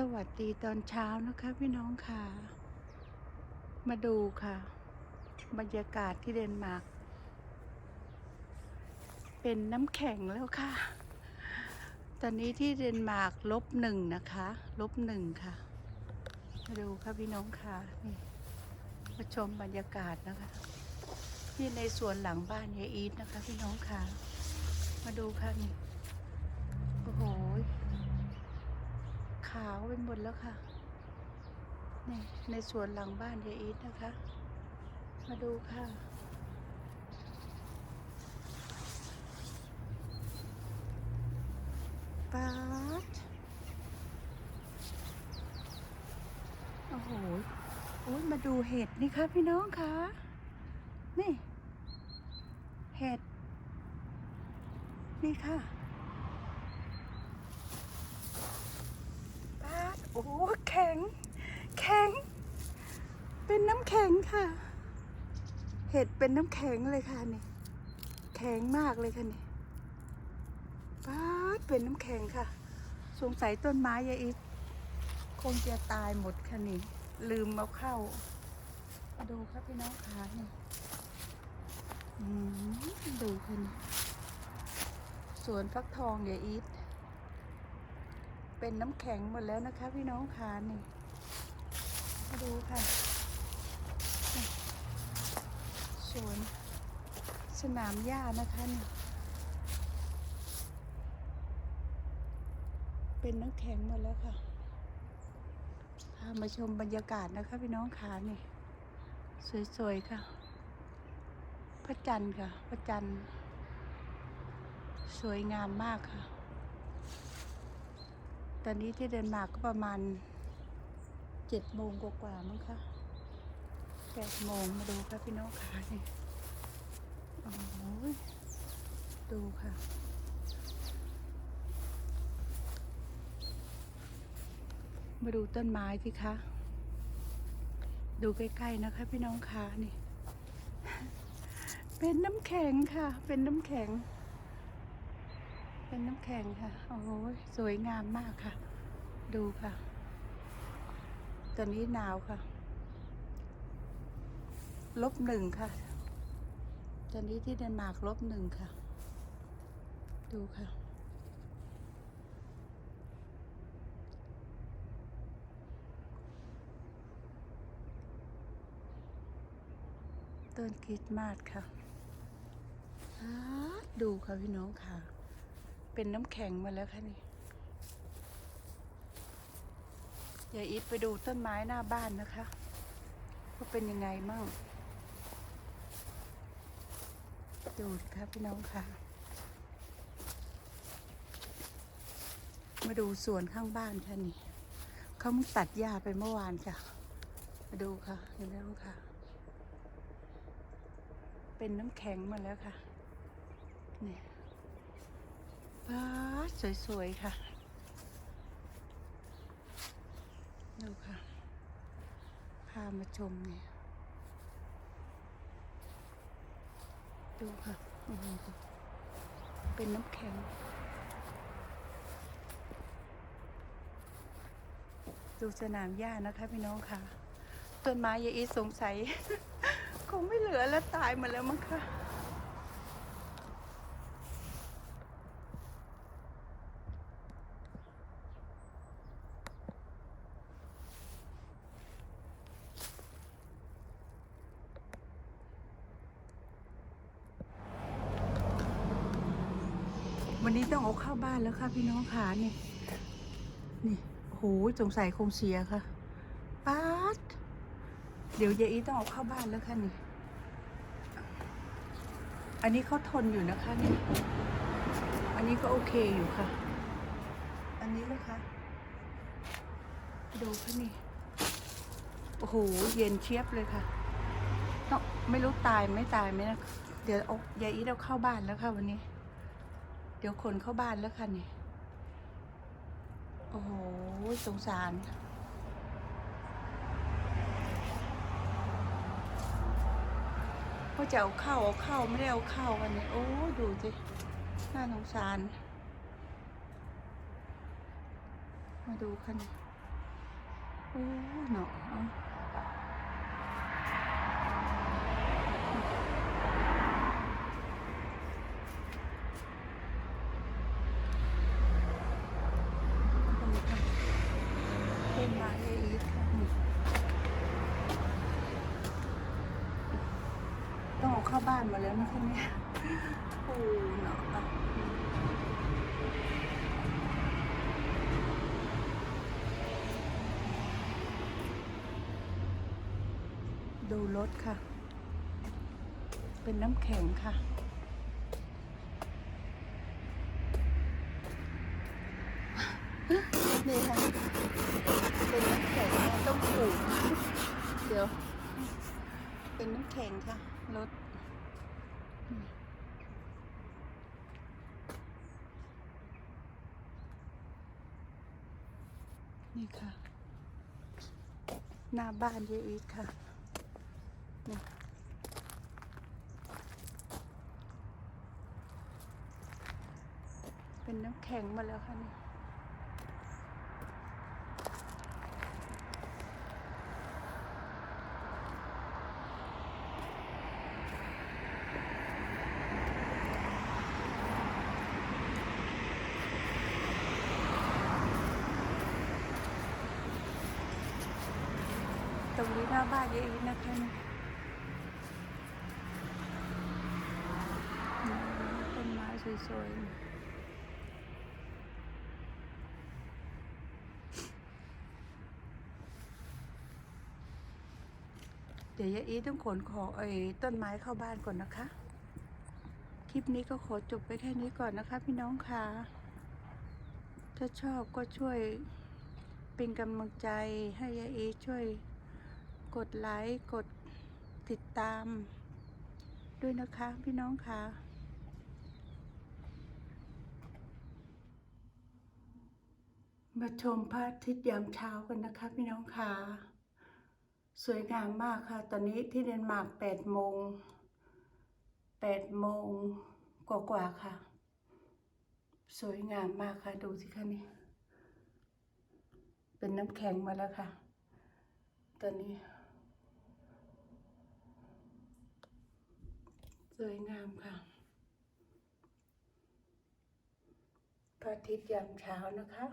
สวัสดีตอนเช้านะคะพี่น้องค่ะ มาดูค่ะ บรรยากาศที่เดนมาร์กเป็นน้ำแข็งแล้วค่ะ ตอนนี้ที่เดนมาร์กลบหนึ่งนะคะลบหนึ่งค่ะ มาดูค่ะพี่น้องค่ะนี่มาชมบรรยากาศนะคะนี่ในสวนหลังบ้านยายอีทนะคะ พี่น้องค่ะ มาดูค่ะนี่โอ้โห ขาวไปหมดแล้วค่ะนี่ในสวนหลังบ้านยายอีทนะคะ มาดูค่ะ ป๊าดโอ้โหโอ้ยมาดูเห็ดนี่ค่ะพี่น้องค่ะนี่ เห็ด นี่ค่ะ ป๊าดโอ้โหแข็ ง แข็ง เป็นน้ำแข็งค่ะ เห็ดเป็นน้ำแข็งเลยค่ะนี่ แข็งมากเลยค่ะนี่ป๊าเป็นน้ำแข็งค่ะ สงสัยต้นไม้ยายอิทคงจะตายหมดค่ะนี่ ลืมเอาเข้า ดูครับพี่น้องขานี่อืมดูค่ะนี่สวนฟักทองยายอิท เป็นน้ำแข็งหมดแล้วนะคะ พี่น้องคะนี่มาดูค่ะสวนสนามหญ้านะคะนี่เป็นน้ำแข็งหมดแล้วค่ะพามาชมบรรยากาศนะคะ พี่น้องขานี่ สวยๆค่ะ พระจันทร์ค่ะ พระจันทร์สวยงามมากค่ะ ตอนนี้ที่เดนมาร์กก็ประมาณเจ็ดโมงกว่าๆมั้งคะแปดโมงมาดูค่ะพี่น้องขานี่โอ้โหดูค่ะ มาดูต้นไม้สิคะ ดูใกล้ๆนะคะพี่น้องขานี่ เป็นน้ำแข็งค่ะ เป็นน้ำแข็ง เป็นน้ำแข็งค่ะ โอ้โหสวยงามมากค่ะ ดูค่ะ ตอนนี้หนาวค่ะ ลบหนึ่งค่ะ ตอนนี้ที่เดนมาร์กลบหนึ่งค่ะ ดูค่ะต้นคริสต์มาสค่ะ ดูค่ะพี่น้องค่ะ เป็นน้ำแข็งมาแล้วค่ะนี่ย่าอีทไปดูต้นไม้หน้าบ้านนะคะว่าเป็นยังไงมั่งดูดิค่ะพี่น้องค่ะ มาดูสวนข้างบ้านค่ะนี่เขามึงตัดหญ้าไปเมื่อวานค่ะ มาดูค่ะเห็นไหมลูกค่ะ เป็นน้ำแข็งมาแล้วค่ะเนี่ย ป้าสวย ๆ ค่ะ ดูค่ะ พามาชมเนี่ย ดูค่ะ เป็นน้ำแข็งดูสนามหญ้านะคะพี่น้องค่ะ ต้นไม้ยายอีสงสัย คงไม่เหลือแล้วตายหมดแล้วมั้งค่ะ นี้ต้องเอาเข้าบ้านแล้วค่ะพี่น้องค่ะนี่ นี่โอ้โหสงสัยคงเสียค่ะป๊าดเดี๋ยวยายอีต้องเอาเข้าบ้านแล้วค่ะนี่ อันนี้เขาทนอยู่นะคะนี่ อันนี้ก็โอเคอยู่ค่ะ อันนี้นะคะ ดูค่ะนี่ โอ้โห เย็นเชียบเลยค่ะต้องไม่รู้ตายไม่ตายไหมนะ เดี๋ยวเอายายอีเอาเข้าบ้านแล้วค่ะวันนี้ ดี๋ยวคนเข้าบ้านแล้วค่ะนี่โอ้โห สงสารว่าจะเอาเข้าเอาเข้าไม่ได้เอาเข้ากันเนี่ย โอ้ ดูสิ น่าสงสาร มาดูค่ะนี่อ้เนาะเอาเป็นไม้อีกค่ะนี่ต้อง เข้าบ้านมาแล้วนะคะเนี่ยโอ้เนาะดูรถค่ะ เป็นน้ำแข็งค่ะนี่ค่ะ เป็นน้ำแข็งต้องปลูกเดี๋ยว เป็นน้ำแข็งค่ะรถ นี่ค่ะ หน้าบ้านเยอีทค่ะนี่เป็นน้ำแข็งมาแล้วค่ะนี่ ตรงนี้หน้าบ้านเยอะอีกนะคะต้นไม้สวยๆเดี๋ยวยายอีต้องขนของไอ้ต้นไม้เข้าบ้านก่อนนะคะ คลิปนี้ก็ขอจบไปแค่นี้ก่อนนะคะ พี่น้องค่ะ ถ้าชอบก็ช่วยเป็นกำลังใจให้ยายอีช่วย กดไลค์ กดติดตาม ด้วยนะคะพี่น้องค่ะมาชมพระอาทิตย์ยามเช้ากันนะคะพี่น้องค่ะ สวยงามมากค่ะ ตอนนี้ที่เดนมาร์กแปดโมงแปดโมงกว่าๆค่ะ สวยงามมากค่ะ ดูสิคะนี่ เป็นน้ำแข็งมาแล้วค่ะ ตอนนี้ สวยงามค่ะพระอาทิตย์ยามเช้านะคะ